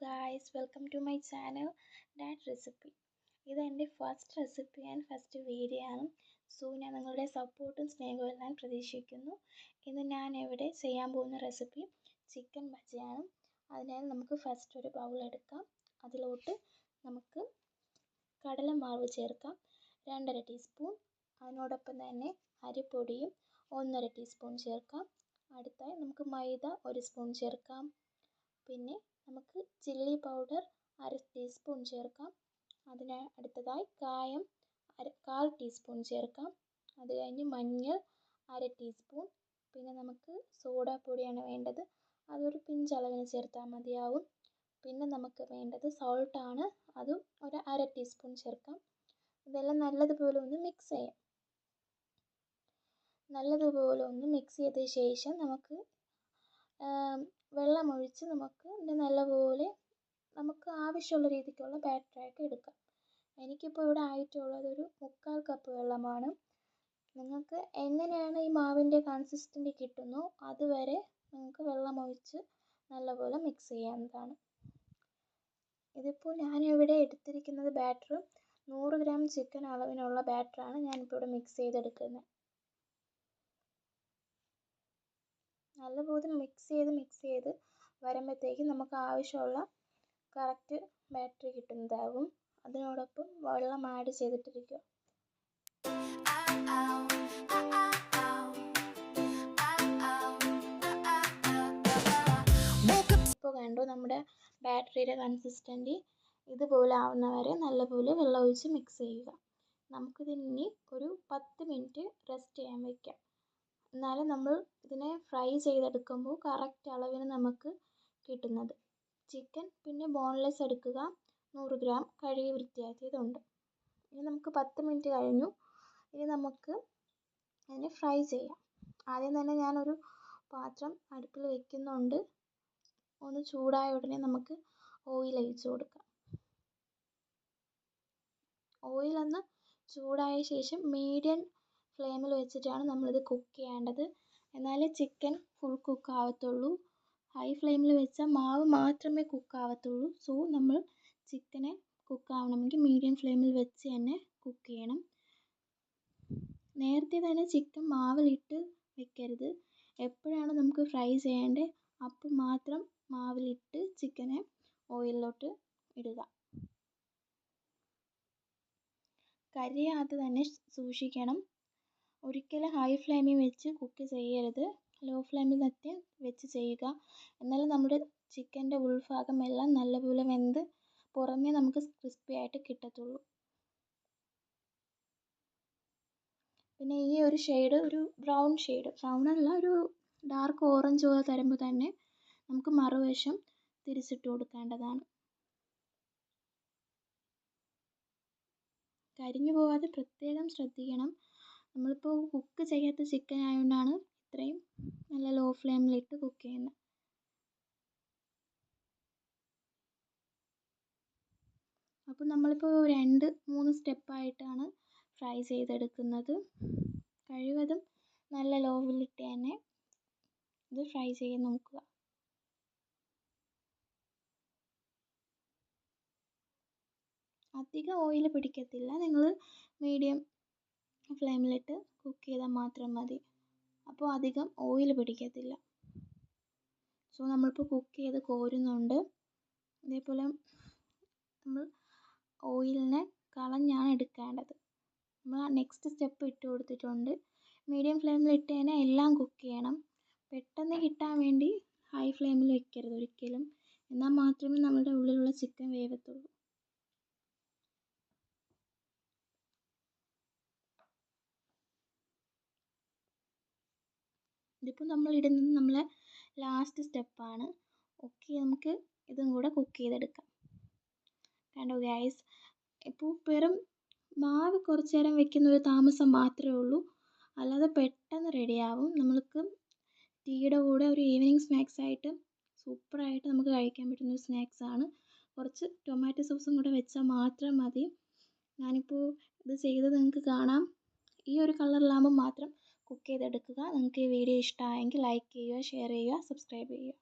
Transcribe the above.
Guys welcome to my channel that recipe ഇതെന്റെ first recipe and first video ആണ്. So ഞാൻ നിങ്ങളുടെ സപ്പോർട്ടും സ്നേഹവും എല്ലാം പ്രതീക്ഷിക്കുന്നു. ഇന്ന് ഞാൻ ഇവിടെ ചെയ്യാൻ പോകുന്ന റെസിപ്പി ചിക്കൻ ബജിയാണ്. അതിനായി നമുക്ക് ഫസ്റ്റ് ഒരു ബൗൾ എടുക്കാം. അതിലോട്ട് നമുക്ക് കടലമാവ് ചേർക്കാം. രണ്ടര ടീസ്പൂൺ അതിനോടൊപ്പം തന്നെ അരിപ്പൊടിയും ഒന്നര ടീസ്പൂൺ ചേർക്കാം. അടുത്തായി നമുക്ക് മൈദ ഒരു സ്പൂൺ ചേർക്കാം. പിന്നെ നമുക്ക് ചില്ലി പൗഡർ അര ടീസ്പൂൺ ചേർക്കാം. അതിന് അടുത്തതായി കായം അര കാൽ ടീസ്പൂൺ ചേർക്കാം. അത് കഴിഞ്ഞ് മഞ്ഞൾ അര ടീസ്പൂൺ പിന്നെ നമുക്ക് സോഡാപ്പൊടിയാണ് വേണ്ടത്. അതൊരു പിഞ്ച് അളവിന് ചേർത്താൽ മതിയാവും. പിന്നെ നമുക്ക് വേണ്ടത് ആണ്. അതും ഒരു അര ടീസ്പൂൺ ചേർക്കാം. ഇതെല്ലാം നല്ലതുപോലെ ഒന്ന് മിക്സ് ചെയ്യാം. നല്ലതുപോലെ ഒന്ന് മിക്സ് ചെയ്ത ശേഷം നമുക്ക് വെള്ളമൊഴിച്ച് നമുക്ക് നല്ലപോലെ നമുക്ക് ആവശ്യമുള്ള രീതിക്കുള്ള ബാറ്ററാക്കി എടുക്കാം. എനിക്കിപ്പോൾ ഇവിടെ ആയിട്ടുള്ളത് ഒരു മുക്കാൽ കപ്പ് വെള്ളമാണ്. നിങ്ങൾക്ക് എങ്ങനെയാണ് ഈ മാവിന്റെ കൺസിസ്റ്റൻസി കിട്ടുന്നോ അതുവരെ നിങ്ങൾക്ക് വെള്ളമൊഴിച്ച് നല്ലപോലെ മിക്സ് ചെയ്യാവുന്നതാണ്. ഇതിപ്പോൾ ഞാനിവിടെ എടുത്തിരിക്കുന്നത് ബാറ്ററും നൂറ് ഗ്രാം ചിക്കൻ അളവിനുള്ള ബാറ്ററാണ് ഞാനിപ്പോൾ ഇവിടെ മിക്സ് ചെയ്തെടുക്കുന്നത്. നല്ലപോലെ മിക്സ് ചെയ്ത് മിക്സ് ചെയ്ത് വരുമ്പോഴത്തേക്കും നമുക്ക് ആവശ്യമുള്ള കറക്റ്റ് ബാറ്ററി കിട്ടുന്നതാകും അതിനോടൊപ്പം വെള്ളം ആഡ് ചെയ്തിട്ടിരിക്കുക. ഇപ്പോൾ കണ്ടു നമ്മുടെ ബാറ്ററിയുടെ കൺസിസ്റ്റന്റി ഇതുപോലെ ആവുന്ന വരെ നല്ലപോലെ വെള്ളം ഒഴിച്ച് മിക്സ് ചെയ്യുക. നമുക്കിതിനി ഒരു പത്ത് മിനിറ്റ് റെസ്റ്റ് ചെയ്യാൻ വയ്ക്കാം എന്നാലും നമ്മൾ ഇതിനെ ഫ്രൈ ചെയ്തെടുക്കുമ്പോൾ കറക്റ്റ് അളവിന് നമുക്ക് കിട്ടുന്നത്. ചിക്കൻ പിന്നെ ബോൺലെസ് എടുക്കുക. നൂറ് ഗ്രാം കഴുകി വൃത്തിയാക്കിയതുണ്ട്. ഇനി നമുക്ക് പത്ത് മിനിറ്റ് കഴിഞ്ഞു. ഇനി നമുക്ക് അതിനെ ഫ്രൈ ചെയ്യാം. ആദ്യം തന്നെ ഞാനൊരു പാത്രം അടുപ്പിൽ വെക്കുന്നുണ്ട്. ഒന്ന് ചൂടായ ഉടനെ നമുക്ക് ഓയിൽ ഒഴിച്ച് കൊടുക്കാം. ഓയിലൊന്ന് ചൂടായ ശേഷം മീഡിയം ഫ്ലെയിമിൽ വെച്ചിട്ടാണ് നമ്മളിത് കുക്ക് ചെയ്യേണ്ടത്. എന്നാലേ ചിക്കൻ ഫുൾ കുക്ക് ആവത്തുള്ളൂ. ഹൈ ഫ്ലെയിമിൽ വെച്ചാൽ മാവ് മാത്രമേ കുക്ക് ആവത്തുള്ളൂ. സോ നമ്മൾ ചിക്കനെ കുക്ക് ആവണമെങ്കിൽ മീഡിയം ഫ്ലെയിമിൽ വെച്ച് തന്നെ കുക്ക് ചെയ്യണം. നേരത്തെ തന്നെ ചിക്കൻ മാവിലിട്ട് വെക്കരുത്. എപ്പോഴാണ് നമുക്ക് ഫ്രൈ ചെയ്യേണ്ടത് അപ്പോൾ മാത്രം മാവിലിട്ട് ചിക്കനെ ഓയിലിലോട്ട് ഇടുക. കരിയാതെ തന്നെ സൂക്ഷിക്കണം. ഒരിക്കലും ഹൈ ഫ്ലെയിമിൽ വെച്ച് കുക്ക് ചെയ്യരുത്. ലോ ഫ്ലെയിമിൽ തന്നെ വെച്ച് ചെയ്യുക. എന്നാലേ നമ്മുടെ ചിക്കന്റെ ഉൾഭാഗം എല്ലാം നല്ലപോലെ വെന്ത് പുറമേ നമുക്ക് ക്രിസ്പി ആയിട്ട് കിട്ടത്തുള്ളൂ. പിന്നെ ഈ ഒരു ഷെയ്ഡ് ഒരു ബ്രൗൺ ഷെയ്ഡ് ബ്രൗൺ അല്ല ഒരു ഡാർക്ക് ഓറഞ്ച് പോലെ തരുമ്പോൾ തന്നെ നമുക്ക് മറുവശം തിരിച്ചിട്ട് കൊടുക്കേണ്ടതാണ്. കരിഞ്ഞു പോകാതെ പ്രത്യേകം ശ്രദ്ധിക്കണം. നമ്മളിപ്പോൾ കുക്ക് ചെയ്യാത്ത ചിക്കൻ ആയതുകൊണ്ടാണ് ഇത്രയും നല്ല ലോ ഫ്ലെയിമിലിട്ട് കുക്ക് ചെയ്യുന്നത് അപ്പോൾ നമ്മളിപ്പോൾ രണ്ട് മൂന്ന് സ്റ്റെപ്പായിട്ടാണ് ഫ്രൈ ചെയ്തെടുക്കുന്നത്. കഴിവതും നല്ല ലോവിലിട്ട് തന്നെ ഇത് ഫ്രൈ ചെയ്യാൻ നോക്കുക. അധികം ഓയിൽ പിടിക്കത്തില്ല. നിങ്ങൾ മീഡിയം ഫ്ലെയിമിലിട്ട് കുക്ക് ചെയ്താൽ മാത്രം മതി. അപ്പോൾ അധികം ഓയിൽ പിടിക്കത്തില്ല. സോ നമ്മളിപ്പോൾ കുക്ക് ചെയ്ത് കോരുന്നുണ്ട്. ഇതേപോലെ നമ്മൾ ഓയിലിനെ കളഞ്ഞാണ് എടുക്കേണ്ടത്. നമ്മൾ നെക്സ്റ്റ് സ്റ്റെപ്പ് ഇട്ട് കൊടുത്തിട്ടുണ്ട്. മീഡിയം ഫ്ലെയിമിൽ ഇട്ട് എല്ലാം കുക്ക് ചെയ്യണം. പെട്ടെന്ന് കിട്ടാൻ വേണ്ടി ഹൈ ഫ്ലെയിമിൽ വെക്കരുത് ഒരിക്കലും. എന്നാൽ മാത്രമേ നമ്മുടെ ഉള്ളിലുള്ള ചിക്കൻ വേവത്തുള്ളൂ. ഇതിപ്പോൾ നമ്മൾ ഇടുന്നത് നമ്മളെ ലാസ്റ്റ് സ്റ്റെപ്പാണ് ഓക്കെ നമുക്ക് ഇതും കൂടെ കുക്ക് ചെയ്തെടുക്കാം. കണ്ടോ ഗൈസ് ഇപ്പോൾ വെറും മാവ് കുറച്ച് നേരം വെക്കുന്ന ഒരു താമസം മാത്രമേ ഉള്ളൂ. അല്ലാതെ പെട്ടെന്ന് റെഡിയാവും നമ്മൾക്ക് ടീയുടെ കൂടെ ഒരു ഈവനിങ് സ്നാക്സ് ആയിട്ട് സൂപ്പറായിട്ട് നമുക്ക് കഴിക്കാൻ പറ്റുന്ന ഒരു സ്നാക്സ് ആണ്. കുറച്ച് ടൊമാറ്റോ സോസും കൂടെ വെച്ചാൽ മാത്രം മതി. ഞാനിപ്പോൾ ഇത് ചെയ്തത് നിങ്ങൾക്ക് കാണാം. ഈ ഒരു കളറിലാകുമ്പോൾ മാത്രം കുക്ക് ചെയ്തെടുക്കുക. നിങ്ങൾക്ക് ഈ വീഡിയോ ഇഷ്ടമായെങ്കിൽ ലൈക്ക് ചെയ്യുക ഷെയർ ചെയ്യുക സബ്സ്ക്രൈബ് ചെയ്യുക.